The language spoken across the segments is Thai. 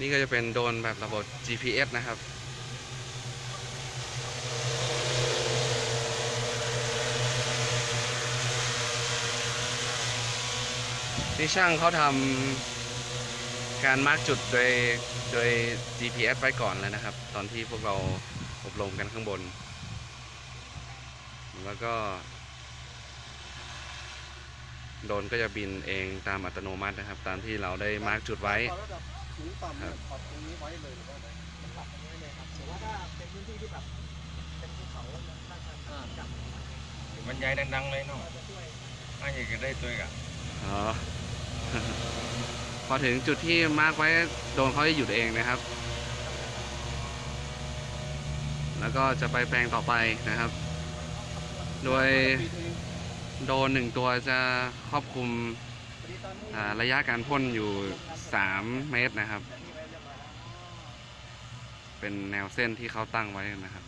นี่ก็จะเป็นโดนแบบระบบ GPS นะครับนี่ช่างเขาทำการมาร์กจุดโดยโดย GPS ไว้ก่อนแล้วนะครับ ตอนที่พวกเราอบรมกันข้างบน แล้วก็โดนก็จะบินเองตามอัตโนมัตินะครับ ตามที่เราได้มาร์กจุดไว้ สูงต่ำเนี่ยปรับตรงนี้ไว้เลยหรือว่าไงมันปรับตรงนี้เลยครับแต่ว่าถ้าเป็นพื้นที่ที่แบบเป็นภูเขาแล้วน่าจะจับมันใหญ่ดังๆเลยเนาะจะช่วยอันนี้ก็ได้ตัวกะอ๋อพอถึงจุดที่มาร์กไว้โดรนเขาจะหยุดเองนะครับ แล้วก็จะไปแปลงต่อไปนะครับ โดยโดรนหนึ่งตัวจะครอบคลุมอ่า ระยะการพ่นอยู่ 3 เมตรนะครับ เป็นแนวเส้นที่เขาตั้งไว้นะครับ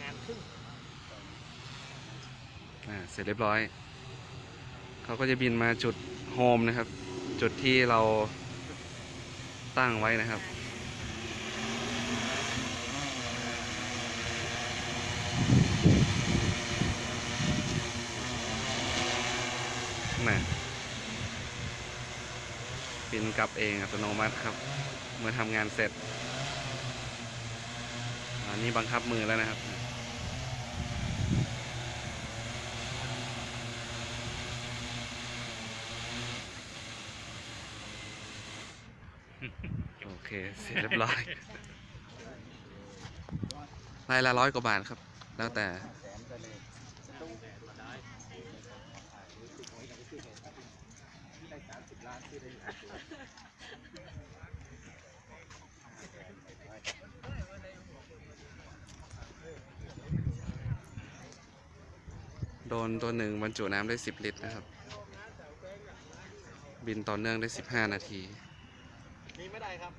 งานครึ่งเสร็จเรียบร้อย เขาก็จะบินมาจุด โฮมนะครับ จุดที่เราตั้งไว้นะครับ น่ะบินกลับเองอัตโนมัติครับ เมื่อทำงานเสร็จ อันนี้บังคับมือแล้วนะครับ โอเค เสร็จเรียบร้อยรายละร้อยกว่าบาทครับ แล้วแต่ โดนตัวหนึ่งบรรจุน้ำได้ 10 ลิตรนะครับ บินต่อเนื่องได้ 15 นาที มีไม่ได้ครับ